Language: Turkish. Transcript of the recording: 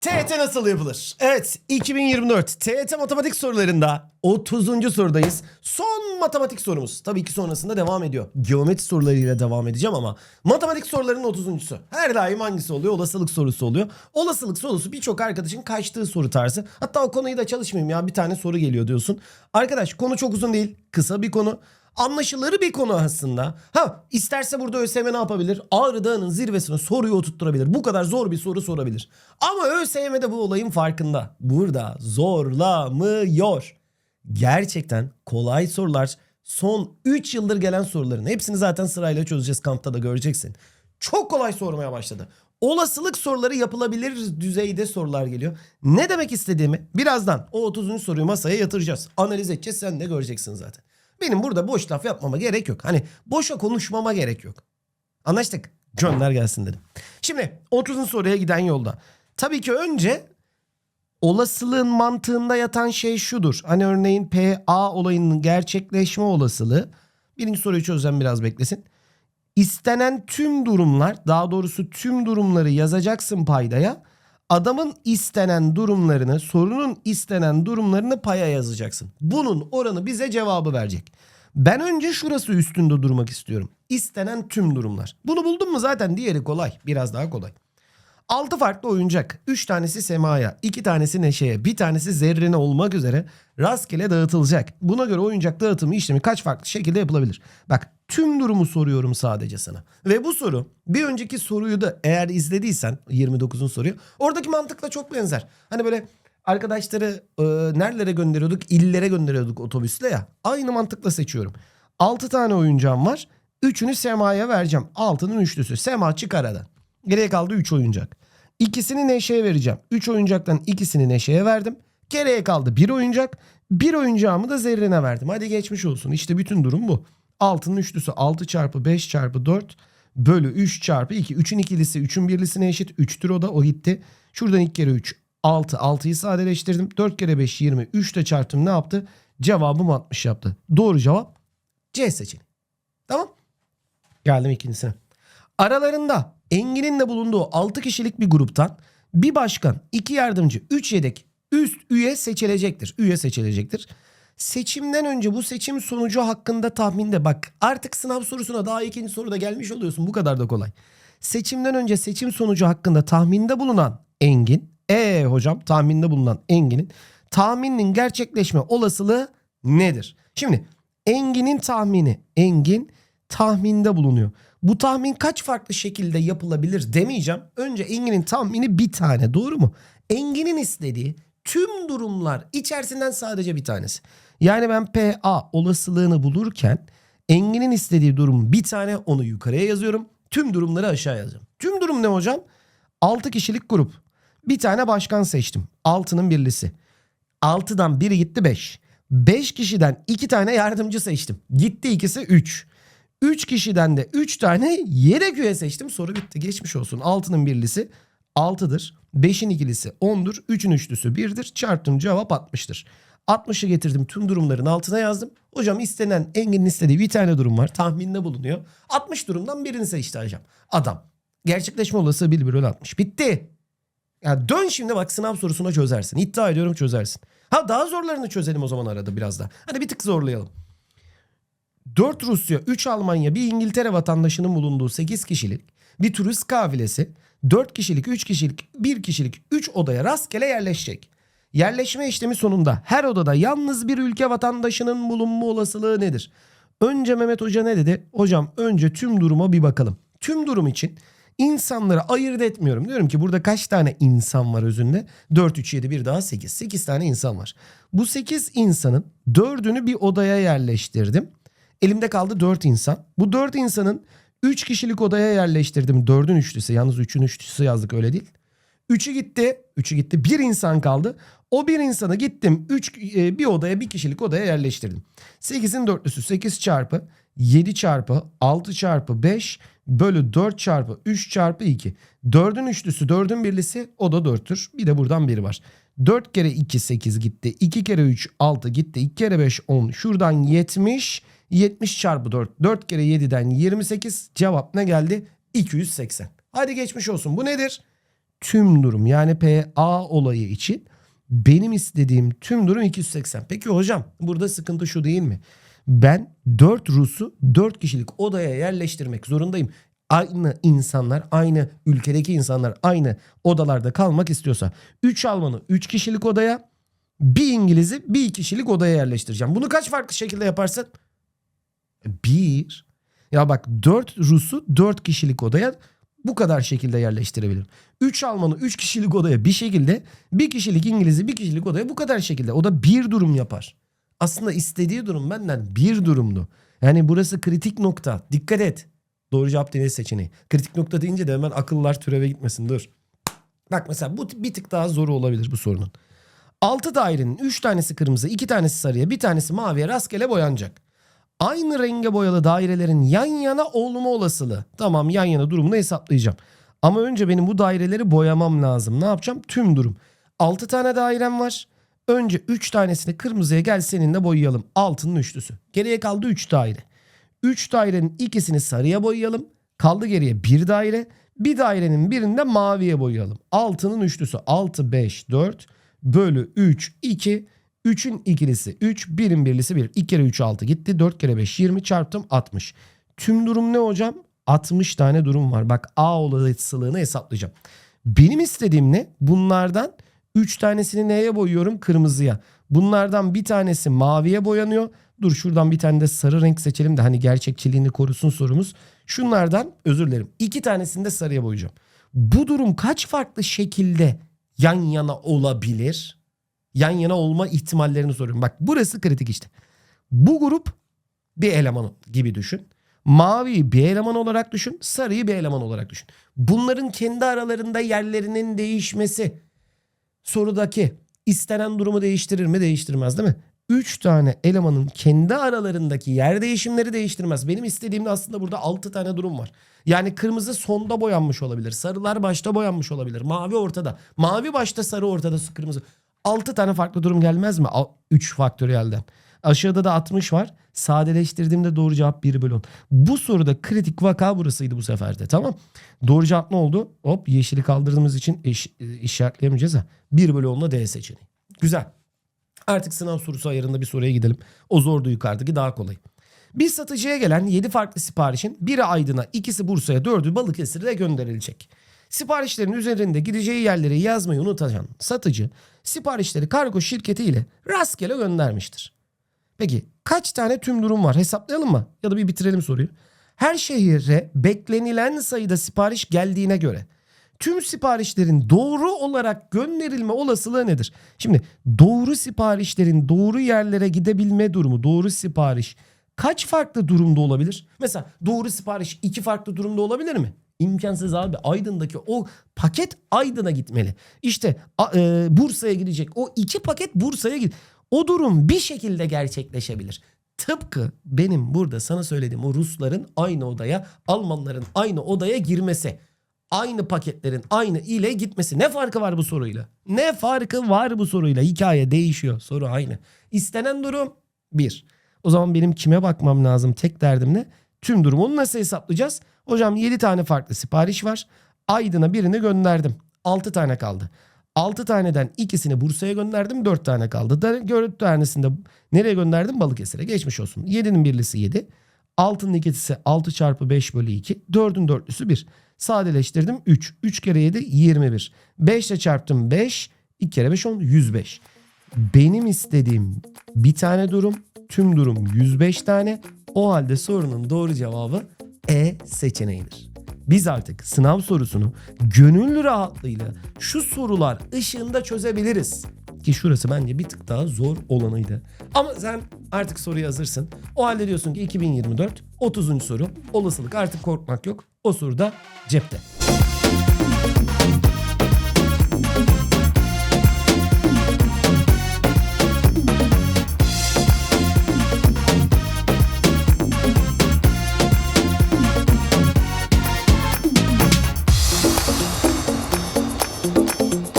TET nasıl yapılır? Evet 2024 TET matematik sorularında 30. sorudayız. Son matematik sorumuz. Tabii ki sonrasında devam ediyor. Geometri sorularıyla devam edeceğim ama matematik sorularının 30.sü. Her daim hangisi oluyor? Olasılık sorusu oluyor. Olasılık sorusu birçok arkadaşın kaçtığı soru tarzı. Hatta o konuyu da çalışmayayım ya bir tane soru geliyor diyorsun. Arkadaş konu çok uzun değil. Kısa bir konu. Anlaşılır bir konu aslında. Ha isterse burada ÖSYM ne yapabilir? Ağrı Dağı'nın zirvesine soruyu oturtturabilir. Bu kadar zor bir soru sorabilir. Ama ÖSYM de bu olayın farkında. Burada zorlamıyor. Gerçekten kolay sorular son 3 yıldır gelen soruların hepsini zaten sırayla çözeceğiz kampta da göreceksin. Çok kolay sormaya başladı. Olasılık soruları yapılabilir düzeyde sorular geliyor. Ne demek istediğimi birazdan o 30. soruyu masaya yatıracağız. Analiz edeceğiz sen de göreceksin zaten. Benim burada boş laf yapmama gerek yok. Hani boşa konuşmama gerek yok. Anlaştık. Gönder gelsin dedim. Şimdi 30. soruya giden yolda. Tabii ki önce olasılığın mantığında yatan şey şudur. Hani örneğin PA olayının gerçekleşme olasılığı. Birinci soruyu çözeceğim biraz beklesin. İstenen tüm durumlar daha doğrusu tüm durumları yazacaksın paydaya. Adamın istenen durumlarını sorunun istenen durumlarını paya yazacaksın. Bunun oranı bize cevabı verecek. Ben önce şurası üstünde durmak istiyorum. İstenen tüm durumlar. Bunu buldum mu zaten diğeri kolay. Biraz daha kolay. 6 farklı oyuncak. 3 tanesi semaya, 2 tanesi neşeye, 1 tanesi zerrine olmak üzere rastgele dağıtılacak. Buna göre oyuncak dağıtımı işlemi kaç farklı şekilde yapılabilir? Bak tüm durumu soruyorum sadece sana. Ve bu soru bir önceki soruyu da eğer izlediysen 29'un soruyu oradaki mantıkla çok benzer. Hani böyle arkadaşları e, nerelere gönderiyorduk? İllere gönderiyorduk otobüsle ya. Aynı mantıkla seçiyorum. 6 tane oyuncağım var. Üçünü Sema'ya vereceğim. Altının üçlüsü. Sema çık aradan. Geriye kaldı 3 oyuncak. İkisini Neşe'ye vereceğim. 3 oyuncaktan ikisini Neşe'ye verdim. Geriye kaldı bir oyuncak. Bir oyuncağımı da Zerrin'e verdim. Hadi geçmiş olsun. İşte bütün durum bu. Altının üçlüsü 6 çarpı 5 çarpı 4 bölü 3 çarpı 2. 3'ün ikilisi 3'ün birlisine eşit. 3'tür o da o gitti. Şuradan 2 kere 3 6. 6'yı sadeleştirdim. 4 kere 5 20. 3 de çarptım ne yaptı? Cevabım 60 yaptı. Doğru cevap C seçeneği. Tamam. Geldim ikincisine. Aralarında Engin'in de bulunduğu 6 kişilik bir gruptan bir başkan, iki yardımcı, 3 yedek üst üye seçilecektir. Üye seçilecektir. Seçimden önce bu seçim sonucu hakkında tahminde bak artık sınav sorusuna daha ikinci soruda gelmiş oluyorsun. Bu kadar da kolay. Seçimden önce seçim sonucu hakkında tahminde bulunan Engin. E hocam tahminde bulunan Engin'in tahmininin gerçekleşme olasılığı nedir? Şimdi Engin'in tahmini Engin tahminde bulunuyor. Bu tahmin kaç farklı şekilde yapılabilir demeyeceğim. Önce Engin'in tahmini bir tane doğru mu? Engin'in istediği tüm durumlar içerisinden sadece bir tanesi. Yani ben PA olasılığını bulurken Engin'in istediği durum bir tane onu yukarıya yazıyorum. Tüm durumları aşağı yazacağım. Tüm durum ne hocam? 6 kişilik grup. Bir tane başkan seçtim. 6'nın birlisi. 6'dan biri gitti 5. 5 kişiden 2 tane yardımcı seçtim. Gitti ikisi 3. 3 kişiden de 3 tane yedek üye seçtim. Soru bitti. Geçmiş olsun. 6'nın birlisi 6'dır. 5'in ikilisi 10'dur. 3'ün üçlüsü 1'dir. Çarptım cevap 60'tır. 60'ı getirdim tüm durumların altına yazdım. Hocam istenen Engin'in istediği bir tane durum var. Tahminde bulunuyor. 60 durumdan birini seçti hocam. Adam. Gerçekleşme olasılığı 1 bölü 60. Bitti. Ya dön şimdi bak sınav sorusuna çözersin. İddia ediyorum çözersin. Ha daha zorlarını çözelim o zaman arada biraz da. Hadi bir tık zorlayalım. 4 Rusya, 3 Almanya, bir İngiltere vatandaşının bulunduğu 8 kişilik bir turist kafilesi 4 kişilik, 3 kişilik, 1 kişilik 3 odaya rastgele yerleşecek. Yerleşme işlemi sonunda her odada yalnız bir ülke vatandaşının bulunma olasılığı nedir? Önce Mehmet Hoca ne dedi? Hocam önce tüm duruma bir bakalım. Tüm durum için insanları ayırt etmiyorum. Diyorum ki burada kaç tane insan var özünde? 4, 3, 7, 1 daha 8. 8 tane insan var. Bu 8 insanın 4'ünü bir odaya yerleştirdim. Elimde kaldı 4 insan. Bu 4 insanın 3 kişilik odaya yerleştirdim. 4'ün üçlüsü. Yalnız 3'ün üçlüsü yazdık öyle değil. 3'ü gitti. 3'ü gitti. Bir insan kaldı. O bir insanı gittim 3 bir odaya bir kişilik odaya yerleştirdim. 8'in dörtlüsü 8 çarpı 7 çarpı 6 çarpı 5 bölü 4 çarpı 3 çarpı 2. 4'ün üçlüsü 4'ün birlisi o da 4'tür. Bir de buradan biri var. 4 kere 2 8 gitti. 2 kere 3 6 gitti. 2 kere 5 10. Şuradan 70. 70 çarpı 4. 4 kere 7'den 28. Cevap ne geldi? 280. Hadi geçmiş olsun. Bu nedir? tüm durum yani PA olayı için benim istediğim tüm durum 280. Peki hocam burada sıkıntı şu değil mi? Ben 4 Rus'u 4 kişilik odaya yerleştirmek zorundayım. Aynı insanlar, aynı ülkedeki insanlar aynı odalarda kalmak istiyorsa 3 Alman'ı 3 kişilik odaya, bir İngiliz'i bir kişilik odaya yerleştireceğim. Bunu kaç farklı şekilde yaparsın? Bir. Ya bak 4 Rus'u 4 kişilik odaya bu kadar şekilde yerleştirebilirim. 3 Alman'ı 3 kişilik odaya bir şekilde, bir kişilik İngiliz'i bir kişilik odaya bu kadar şekilde. O da bir durum yapar. Aslında istediği durum benden bir durumdu. Yani burası kritik nokta. Dikkat et. Doğru cevap deniz seçeneği. Kritik nokta deyince de hemen akıllar türeve gitmesin. Dur. Bak mesela bu bir tık daha zoru olabilir bu sorunun. 6 dairenin 3 tanesi kırmızı, 2 tanesi sarıya, bir tanesi maviye rastgele boyanacak. Aynı renge boyalı dairelerin yan yana olma olasılığı. Tamam yan yana durumunu hesaplayacağım. Ama önce benim bu daireleri boyamam lazım. Ne yapacağım? Tüm durum. 6 tane dairem var. Önce 3 tanesini kırmızıya gel seninle boyayalım. Altının üçlüsü. Geriye kaldı 3 daire. 3 dairenin ikisini sarıya boyayalım. Kaldı geriye bir daire. Bir dairenin birinde maviye boyayalım. Altının üçlüsü 6, 5, 4 bölü 3, 2. 3'ün ikilisi 3, 1'in birlisi 1. 2 kere 3 6 gitti. 4 kere 5 20 çarptım 60. Tüm durum ne hocam? 60 tane durum var. Bak A olasılığını hesaplayacağım. Benim istediğim ne? Bunlardan 3 tanesini neye boyuyorum? Kırmızıya. Bunlardan bir tanesi maviye boyanıyor. Dur şuradan bir tane de sarı renk seçelim de hani gerçekçiliğini korusun sorumuz. Şunlardan özür dilerim. 2 tanesini de sarıya boyayacağım. Bu durum kaç farklı şekilde yan yana olabilir? Yan yana olma ihtimallerini soruyorum. Bak burası kritik işte. Bu grup bir eleman gibi düşün. Maviyi bir eleman olarak düşün. Sarıyı bir eleman olarak düşün. Bunların kendi aralarında yerlerinin değişmesi sorudaki istenen durumu değiştirir mi değiştirmez değil mi? 3 tane elemanın kendi aralarındaki yer değişimleri değiştirmez. Benim istediğim de aslında burada 6 tane durum var. Yani kırmızı sonda boyanmış olabilir. Sarılar başta boyanmış olabilir. Mavi ortada. Mavi başta sarı ortada kırmızı. 6 tane farklı durum gelmez mi? 3 faktöriyelden. Aşağıda da 60 var. Sadeleştirdiğimde doğru cevap 1 bölü 10. Bu soruda kritik vaka burasıydı bu seferde tamam. Doğru cevap ne oldu? Hop yeşili kaldırdığımız için iş, işaretleyemeyeceğiz ha. 1 bölü 10'la D seçeneği. Güzel. Artık sınav sorusu ayarında bir soruya gidelim. O zordu yukarıdaki daha kolay. Bir satıcıya gelen 7 farklı siparişin biri Aydın'a, ikisi Bursa'ya, dördü Balıkesir'e gönderilecek. Siparişlerin üzerinde gideceği yerleri yazmayı unutan satıcı siparişleri kargo şirketi ile rastgele göndermiştir. Peki kaç tane tüm durum var hesaplayalım mı? Ya da bir bitirelim soruyu. Her şehire beklenilen sayıda sipariş geldiğine göre tüm siparişlerin doğru olarak gönderilme olasılığı nedir? Şimdi doğru siparişlerin doğru yerlere gidebilme durumu, doğru sipariş kaç farklı durumda olabilir? Mesela doğru sipariş iki farklı durumda olabilir mi? İmkansız abi. Aydın'daki o paket Aydın'a gitmeli. İşte e, Bursa'ya gidecek. O iki paket Bursa'ya git. O durum bir şekilde gerçekleşebilir. Tıpkı benim burada sana söylediğim o Rusların aynı odaya, Almanların aynı odaya girmesi. Aynı paketlerin aynı ile gitmesi. Ne farkı var bu soruyla? Ne farkı var bu soruyla? Hikaye değişiyor. Soru aynı. İstenen durum bir. O zaman benim kime bakmam lazım? Tek derdim ne? Tüm durumu onu nasıl hesaplayacağız? Hocam 7 tane farklı sipariş var. Aydın'a birini gönderdim. 6 tane kaldı. 6 taneden ikisini Bursa'ya gönderdim. 4 tane kaldı. 4 tanesini de nereye gönderdim? Balıkesir'e. Geçmiş olsun. 7'nin birlisi 7. 6'nın ikisi 6 çarpı 5 bölü 2. 4'ün dörtlüsü 1. Sadeleştirdim 3. 3 kere 7 21. 5 ile çarptım 5. 2 kere 5 10 105. Benim istediğim bir tane durum. Tüm durum 105 tane. O halde sorunun doğru cevabı E seçeneğidir. Biz artık sınav sorusunu gönül rahatlığıyla şu sorular ışığında çözebiliriz. Ki şurası bence bir tık daha zor olanıydı. Ama sen artık soruya hazırsın. O halde diyorsun ki 2024 30. soru. Olasılık artık korkmak yok. O soru da cepte.